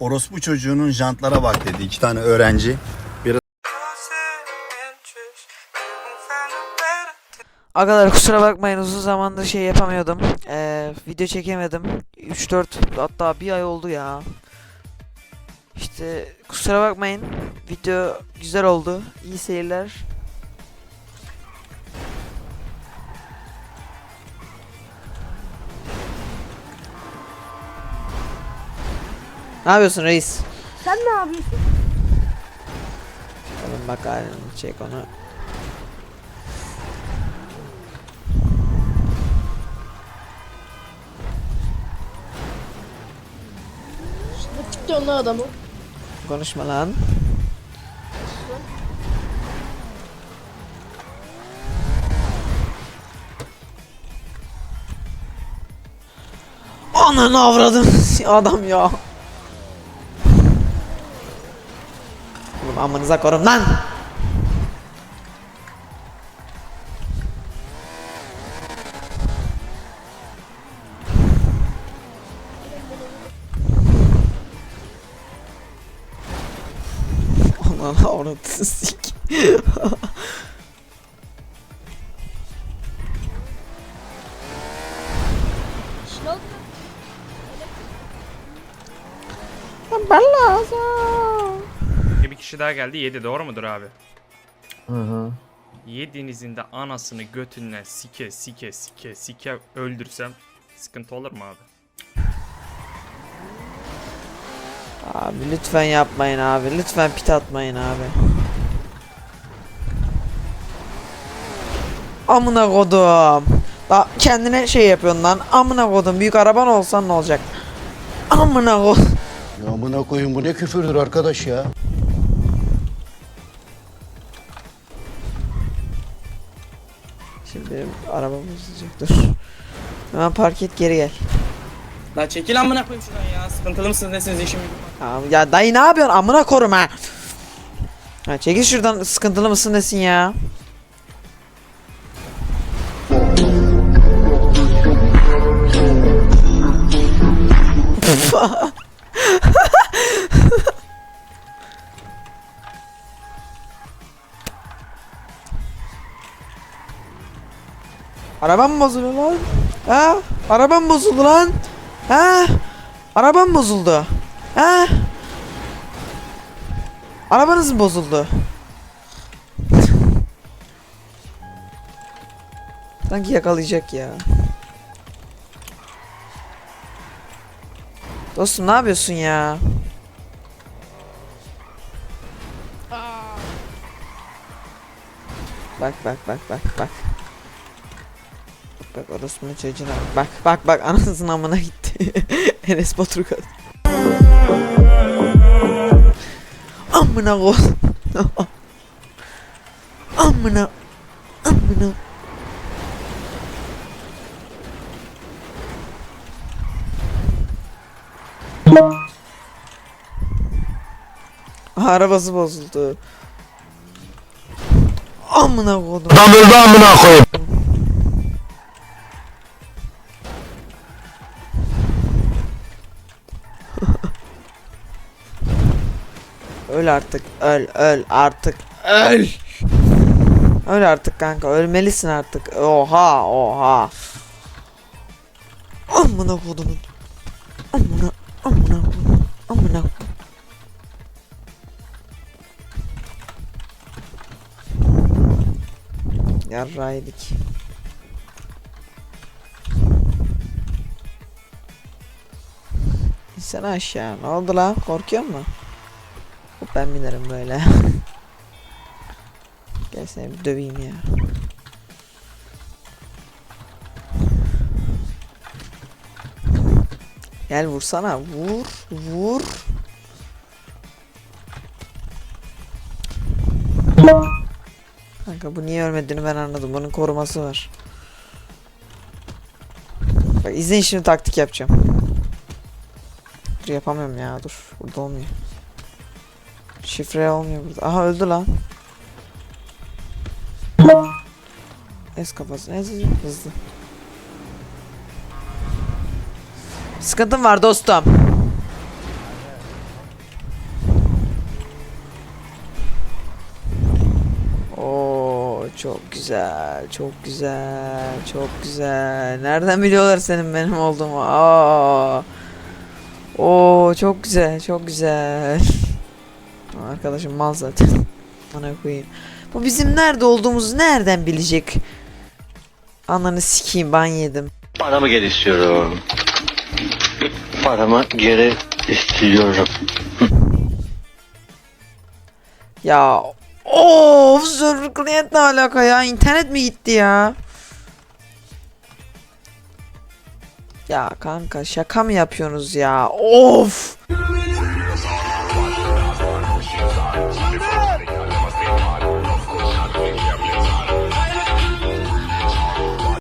Orospu çocuğunun jantlara bak dedi iki tane öğrenci. Agalar kusura bakmayın uzun zamandır şey yapamıyordum. Ee, video çekemedim. 3-4 hatta bir ay oldu ya. İşte kusura bakmayın. Video güzel oldu. İyi seyirler. Ne yapıyorsun reis? Sen ne yapıyorsun? Oğlum bak halini çek onu. Tutuyorsun lan adamı? Konuşma lan. Ananı avradım adam ya. Amınıza korum lan. Ananı avradını sik. Ne oldu? Ben lazım. Bir kişi daha geldi 7 doğru mudur abi? Hı hı. Yedinizin de anasını götünden sike sike sike sike öldürsem sıkıntı olur mu abi? Abi lütfen yapmayın abi. Lütfen pit atmayın abi. Amına kodum. La kendine şey yapıyorsun lan. Amına kodum. Büyük araban olsan ne olacak? Amına kodum. Ya amına koyun bu ne küfürdür arkadaş ya. Benim araba bozulacak dur. Hemen park et geri gel. La çekil amına koyayım şuradan ya. Sıkıntılı mısınız nesiniz işim gücüm var. Ya, ya dayı ne yapıyorsun? Amına korum ha. Ha çekil şuradan sıkıntılı mısın desin ya. Arabam bozuldu lan. Ha? Arabam bozuldu lan. Ha? Arabam bozuldu. Ha? Arabanız mı bozuldu? Sanki yakalayacak ya. Dostum ne yapıyorsun ya? Bak bak bak bak bak. Bak orospu'nun çocuğuna bak. Bak bak anasının amına gitti. Enes Batur kadın. Amına kol. amına. Amına. Aha, Arabası bozuldu. Amına kodum. Damıldı amına koyun. Öl artık. Öl öl artık. Öl. Öl artık kanka. Ölmelisin artık. Oha oha. Amına kodumun. Amına amına. Amına. Yarraydık. İnsene aşağı. Ne oldu lan? Korkuyor musun? Hop ben binerim böyle. Gel seni bir döveyim ya. Gel vursana. Vur. Vur. Kanka bu niye ölmediğini ben anladım. Bunun koruması var. Bak izleyin şimdi taktik yapacağım. Dur yapamıyorum ya dur. Burada olmuyor. Şifre olmuyor burada. Aha öldü lan. Ez kafasını ez hızlı. Sıkıntım var dostum. Oo çok güzel, çok güzel, çok güzel. Nereden biliyorlar senin benim olduğumu? Aa. Oo çok güzel, çok güzel. Arkadaşım mal zaten. Bana koyayım. Bu bizim nerede olduğumuzu nereden bilecek? Ananı sikeyim ben yedim. Paramı geri istiyorum. Paramı geri istiyorum. Ya of server client ne alaka ya? İnternet mi gitti ya? Ya kanka şaka mı yapıyorsunuz ya? Of!